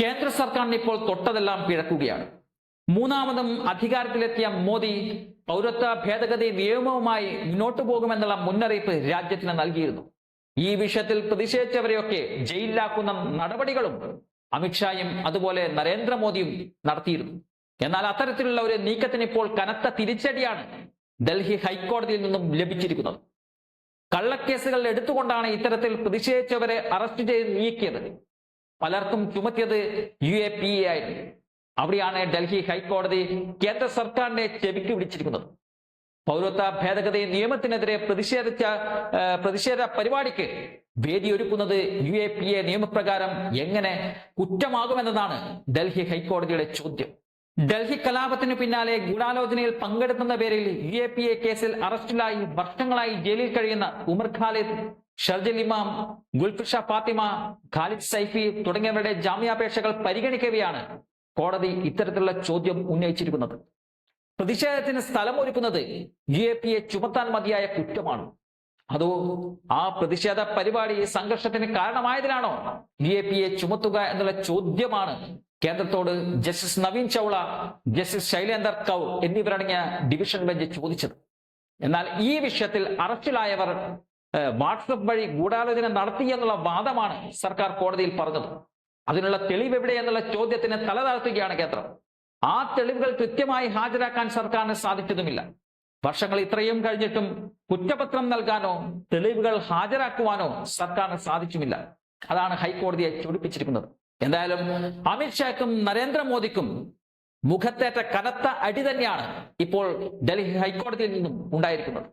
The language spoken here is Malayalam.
കേന്ദ്ര സർക്കാരിന് ഇപ്പോൾ തൊട്ടതെല്ലാം പിഴക്കുകയാണ്. മൂന്നാമതും അധികാരത്തിലെത്തിയ മോദി പൗരത്വ ഭേദഗതി നിയമവുമായി മുന്നോട്ടു പോകുമെന്നുള്ള മുന്നറിയിപ്പ് രാജ്യത്തിന് നൽകിയിരുന്നു. ഈ വിഷയത്തിൽ പ്രതിഷേധിച്ചവരെയൊക്കെ ജയിലിലാക്കുന്ന നടപടികളും അമിത്ഷായും അതുപോലെ നരേന്ദ്രമോദിയും നടത്തിയിരുന്നു. എന്നാൽ അത്തരത്തിലുള്ള ഒരു നീക്കത്തിന് ഇപ്പോൾ കനത്ത തിരിച്ചടിയാണ് ഡൽഹി ഹൈക്കോടതിയിൽ നിന്നും ലഭിച്ചിരിക്കുന്നത്. കള്ളക്കേസുകൾ എടുത്തുകൊണ്ടാണ് ഇത്തരത്തിൽ പ്രതിഷേധിച്ചവരെ അറസ്റ്റ് ചെയ്ത് നീക്കിയത്. പലർക്കും ചുമത്തിയത് യു എ പി എ ആയിരുന്നു. അവിടെയാണ് ഡൽഹി ഹൈക്കോടതി കേന്ദ്ര സർക്കാരിനെ ചെവിക്ക് പിടിച്ചിരിക്കുന്നത് പൗരത്വ ഭേദഗതി നിയമത്തിനെതിരെ പ്രതിഷേധിച്ച പ്രതിഷേധ പരിപാടിക്ക് വേദിയൊരുക്കുന്നത് യു എ പി എ നിയമപ്രകാരം എങ്ങനെ കുറ്റമാകുമെന്നതാണ് ഡൽഹി ഹൈക്കോടതിയുടെ ചോദ്യം. ഡൽഹി കലാപത്തിന് പിന്നാലെ ഗൂഢാലോചനയിൽ പങ്കെടുക്കുന്ന പേരിൽ യു എ പി എ കേസിൽ അറസ്റ്റിലായി വർഷങ്ങളായി ജയിലിൽ കഴിയുന്ന ഉമർ ഖാലിദ് ഷർജൽ ഇമാം ഗുൽഫിഷ ഫാത്തിമ ഖാലിദ് സൈഫി തുടങ്ങിയവരുടെ ജാമ്യാപേക്ഷകൾ പരിഗണിക്കവെയാണ് കോടതി ഇത്തരത്തിലുള്ള ചോദ്യം ഉന്നയിച്ചിരിക്കുന്നത്. പ്രതിഷേധത്തിന് സ്ഥലമൊരുക്കുന്നത് യു എ പി എ ചുമത്താൻ മതിയായ കുറ്റമാണ്. അതോ ആ പ്രതിഷേധ പരിപാടി സംഘർഷത്തിന് കാരണമായതിനാണോ യു എ പി എ ചുമത്തുക എന്നുള്ള ചോദ്യമാണ് കേന്ദ്രത്തോട് ജസ്റ്റിസ് നവീൻ ചൗള ജസ്റ്റിസ് ശൈലേന്ദർ കൗർ എന്നിവരടങ്ങിയ ഡിവിഷൻ ബെഞ്ച് ചോദിച്ചത്. എന്നാൽ ഈ വിഷയത്തിൽ അറസ്റ്റിലായവർ വാട്സപ്പ് വഴി ഗൂഢാലോചന നടത്തി എന്നുള്ള വാദമാണ് സർക്കാർ കോടതിയിൽ പറഞ്ഞത്. അതിനുള്ള തെളിവ് എവിടെ എന്നുള്ള ചോദ്യത്തിന് തലതാഴ്ത്തുകയാണ് കേന്ദ്രം. ആ തെളിവുകൾ കൃത്യമായി ഹാജരാക്കാൻ സർക്കാരിന് സാധിച്ചതുമില്ല. വർഷങ്ങൾ ഇത്രയും കഴിഞ്ഞിട്ടും കുറ്റപത്രം നൽകാനോ തെളിവുകൾ ഹാജരാക്കുവാനോ സർക്കാരിന് സാധിച്ചുമില്ല. അതാണ് ഹൈക്കോടതിയെ ചൂടിപ്പിച്ചിരിക്കുന്നത്. എന്തായാലും അമിത്ഷാക്കും നരേന്ദ്രമോദിക്കും മുഖത്തേറ്റ കനത്ത അടി തന്നെയാണ് ഇപ്പോൾ ഡൽഹി ഹൈക്കോടതിയിൽ നിന്നും ഉണ്ടായിരിക്കുന്നത്.